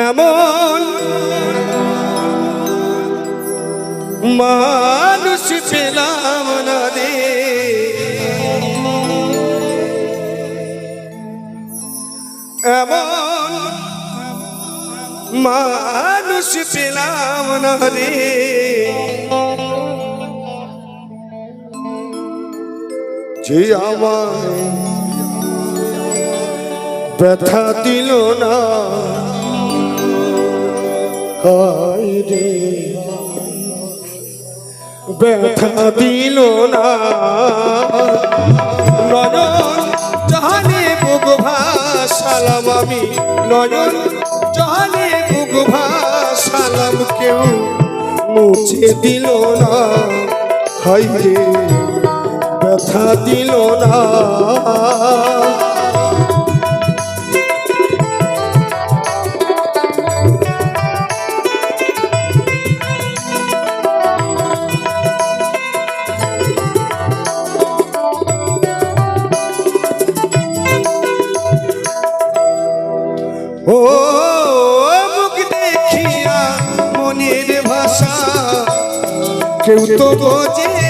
এমন মানুষ পেলাম না এমন মানুষ পেলাম না যে আমার ব্যথা দিল না রে। ব্যথা দিল না। নয়ন জাহানে বুক ভাসালাম আমি। নয়ন জাহানে বুক ভাসালাম কেউ মুছে দিল না। হায় রে। ব্যথা দিল না। দেখিয়া ভাষা কেউ তো বোঝে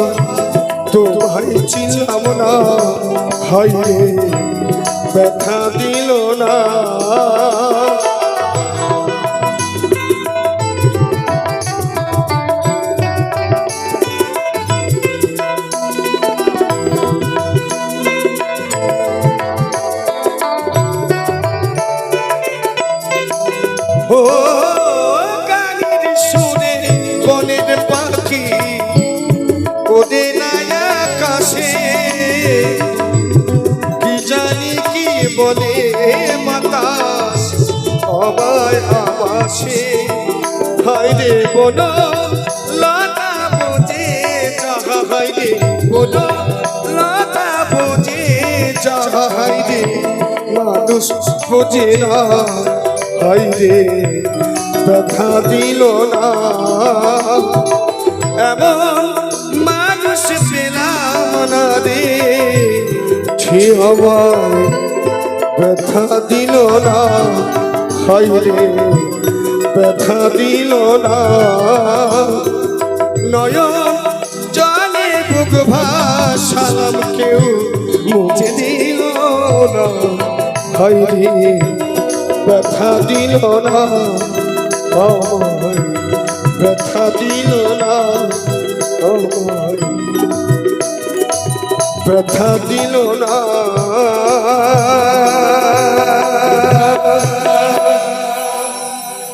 মাগো তোমার চিনলাম না হাই রে ব্যথা দিল না। ও বলে মাতাস অবায় আবাসে, হায় রে বন লতা বোঝে, যাহা হায় রে বন লতা বোঝে, যাহা হায় রে মানুষ বোঝে না, হায় রে ব্যথা দিল না। এমন মানুষ পেলাম না রে আমার ব্যথা দিল না হায় রে ব্যথা দিল না। নয়ন জলে বুক ভাসালাম কেউ মুছে দিল না হায় রে ব্যথা দিল না। ব্যথা দিল না ব্যথা দিল না।